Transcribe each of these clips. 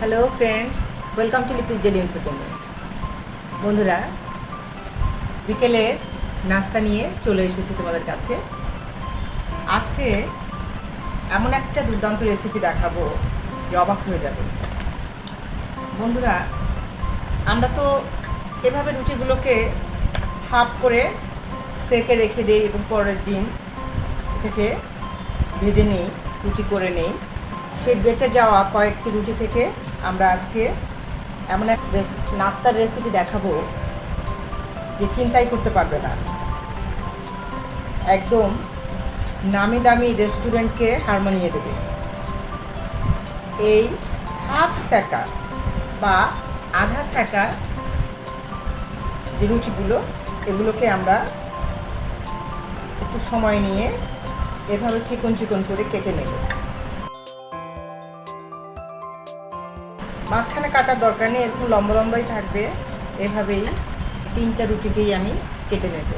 Hello friends welcome to Lipi's daily entertainment বন্ধুরা বিকেলের নাস্তা নিয়ে চলে এসেছি তোমাদের কাছে। আজকে এমন একটা দুর্দান্ত রেসিপি দেখাবো, যে অবাক হয়ে যাবে। বন্ধুরা, আমরা তো এভাবে রুটিগুলোকে হাফ করে সেকে রেখে দিই এবং পরের দিন থেকে ভেজে নিই রুটি করে নেই। সেই বেঁচে যাওয়া কয়েকটি রুটি থেকে আমরা আজকে এমন এক নাস্তার রেসিপি দেখাবো যে চিন্তাই করতে পারবে না। একদম নামি দামি রেস্টুরেন্টকে হার মানিয়ে দেবে। এই হাফ স্যাকা বা আধা স্যাকা যে রুটিগুলো এগুলোকে আমরা একটু সময় নিয়ে এভাবে চিকন চিকন করে কেটে নেব। মাঝখানে কাটার দরকার নেই, এরকম লম্বা লম্বাই থাকবে। এভাবেই তিনটা রুটিকেই আমি কেটে নেব।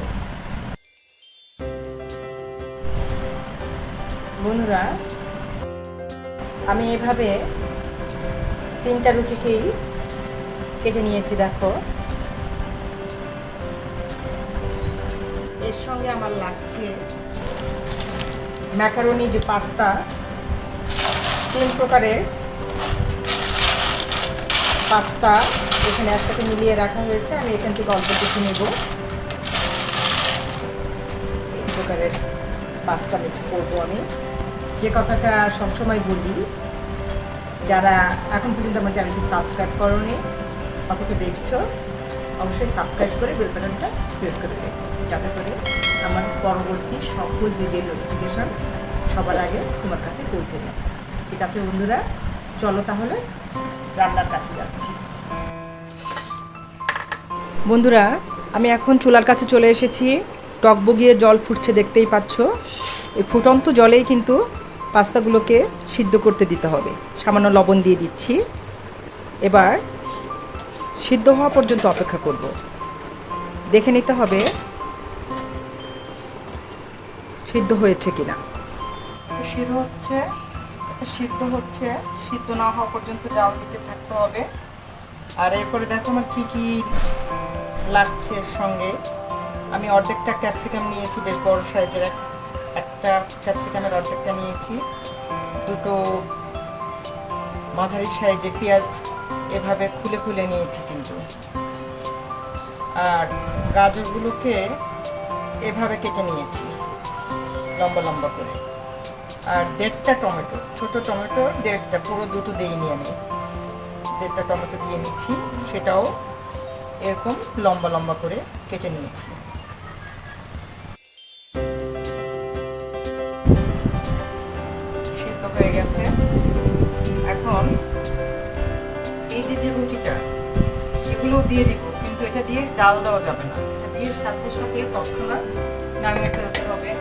বন্ধুরা, আমি এভাবে তিনটা রুটিকেই কেটে নিয়েছি, দেখো। এর সঙ্গে আমার লাগছে ম্যাকারনি যে পাস্তা, তিন প্রকারের পাস্তা এখানে একসাথে মিলিয়ে রাখা হয়েছে। আমি এখান থেকে অল্প কিছু নেব। এই প্রকারের পাস্তা মিক্স করব আমি। যে কথাটা সবসময় বলি, যারা এখন পর্যন্ত আমার চ্যানেলটি সাবস্ক্রাইব করনি, অথচ দেখছ, অবশ্যই সাবস্ক্রাইব করে বেল বাটনটা প্রেস করে দেবে যাতে করে আমার পরবর্তী সকল ভিডিও নোটিফিকেশন সবার আগে তোমার কাছে পৌঁছে যায়। ঠিক আছে বন্ধুরা, চলো তাহলে। রান্নার কাছে যাচ্ছি। বন্ধুরা আমি এখন চুলার কাছে চলে এসেছি। টক বগিয়ে জল ফুটছে দেখতেই পাচ্ছ। এই ফুটন্ত জলেই কিন্তু পাস্তাগুলোকে সিদ্ধ করতে দিতে হবে। সামান্য লবণ দিয়ে দিচ্ছি। এবার সিদ্ধ হওয়া পর্যন্ত অপেক্ষা করব। দেখে নিতে হবে সিদ্ধ হয়েছে কিনা। সিদ্ধ হচ্ছে। এটা সিদ্ধ হচ্ছে, সিদ্ধ না হওয়া পর্যন্ত জাল দিতে থাকতে হবে। আর এরপরে দেখো আমার কী কী লাগছে এর সঙ্গে। আমি অর্ধেকটা ক্যাপসিকাম নিয়েছি, বেশ বড় সাইজের এক- একটা ক্যাপসিকামের অর্ধেকটা নিয়েছি। দুটো মাঝারি সাইজে পেঁয়াজ এভাবে খুলে খুলে নিয়েছি কিন্তু। আর গাজরগুলোকে এভাবে কেটে নিয়েছি, লম্বা লম্বা করে। আর দেড়টা টমেটো, ছোট টমেটো দেড়টা, পুরো দুটো দিইনি আমি দেড়টা টমেটো দিয়ে নিচ্ছি, সেটাও এরকম লম্বা লম্বা করে কেটে নিয়েছি। সিদ্ধ হয়ে গেছে। এখন এই যে যে রুটিটা, এগুলো দিয়ে দিব, কিন্তু এটা দিয়ে জাল দেওয়া যাবে না। এটা দিয়ে সাথে সাথে তৎক্ষণাৎ নামিয়ে ফেলতে হবে।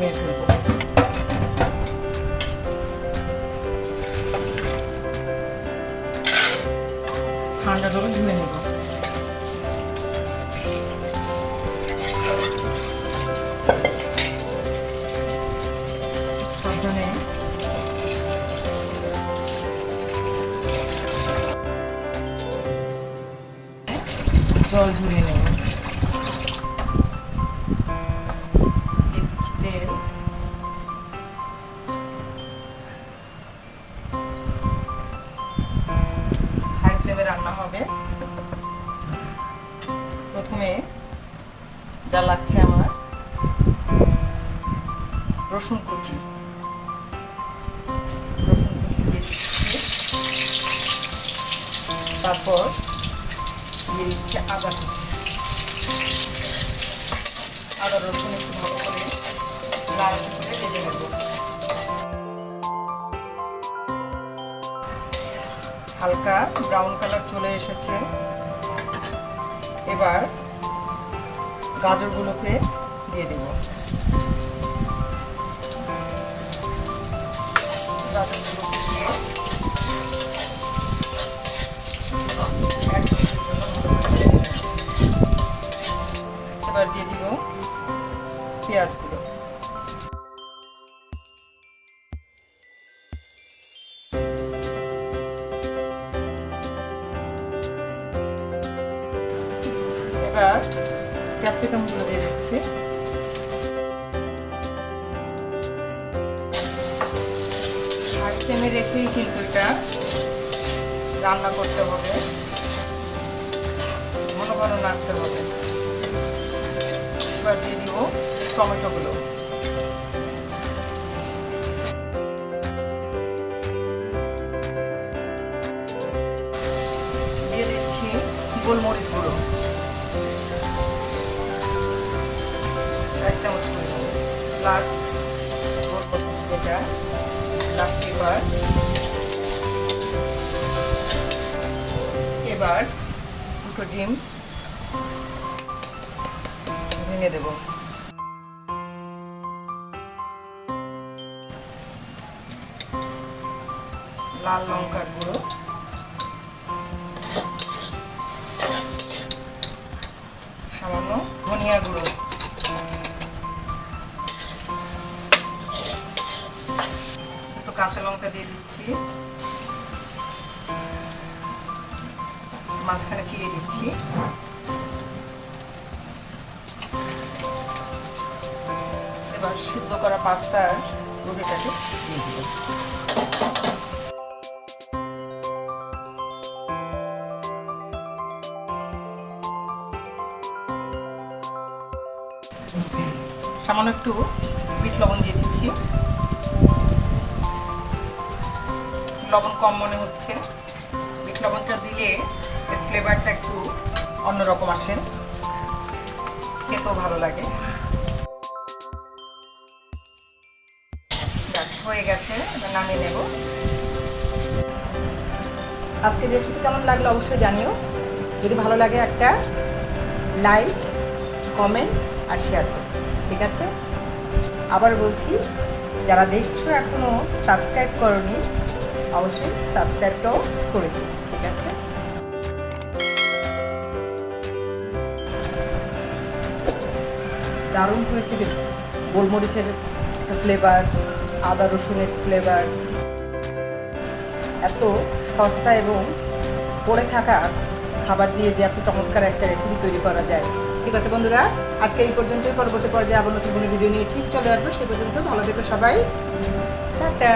নামিয়ে ফেলব ঠান্ডা জলে ধুয়ে নেব সাবধানে জল ঝরিয়ে নেব রান্না হবে? প্রথমে যা লাগছে আমার, রসুন কুচি। রসুন কুচি দিয়ে তারপর দিয়ে দিচ্ছি আদা কুচি। আদা রসুন একটু ভালো করে লাল হালকা ব্রাউন কালার চলে এসেছে এবার গাজরগুলোকে দিয়ে দেব। এবার দিয়ে দিব পেঁয়াজগুলো এবার ক্যাপসিকামগুলো দিয়ে দিচ্ছি। ফ্লেমে রেখেই কিন্তু এটা রান্না করতে হবে। ঘন ঘন নাড়তে হবে। এবার দিয়ে দিব টমেটোগুলো দিয়ে দিচ্ছি গোলমরিচ গুঁড়ো। প্লাস যেটা পেপার। এবার দুটো ডিম লাল লঙ্কার গুঁড়ো। সামান্য ধনিয়া গুঁড়ো। কাঁচা লঙ্কা দিয়ে দিচ্ছি। মাঝখানে চিড়ে দিচ্ছি। এবার সিদ্ধ করা পাস্তার রুটিটাকে দিয়ে দিব। সামান্য একটু বিট লবণ দিয়ে দিচ্ছি। লবণ কম মনে হচ্ছে। বিট লবণটা দিলে এর ফ্লেভারটা একটু অন্যরকম আসে। খেতেও ভালো লাগে। হয়ে গেছে। এবার নামিয়ে নেব। আজকের রেসিপি কেমন লাগল অবশ্যই জানিও। যদি ভালো লাগে একটা লাইক কমেন্ট আর শেয়ার করো, ঠিক আছে? আবার বলছি, যারা দেখছ এখনও সাবস্ক্রাইব করনি অবশ্যই সাবস্ক্রাইবটাও করে দিন ঠিক আছে? দারুণ হয়েছে কিন্তু। গোলমরিচের ফ্লেভার আদা রসুনের ফ্লেভার এত সস্তা এবং পড়ে থাকা খাবার দিয়ে যে এত চমৎকার একটা রেসিপি তৈরি করা যায়। ঠিক আছে বন্ধুরা, আজকে এই পর্যন্তই। পরবর্তী পর্যায়ে আবার নতুন কোনো ভিডিও নিয়ে ঠিক চলে আসব। সেই পর্যন্ত ভালো থেকো সবাই। টাটা।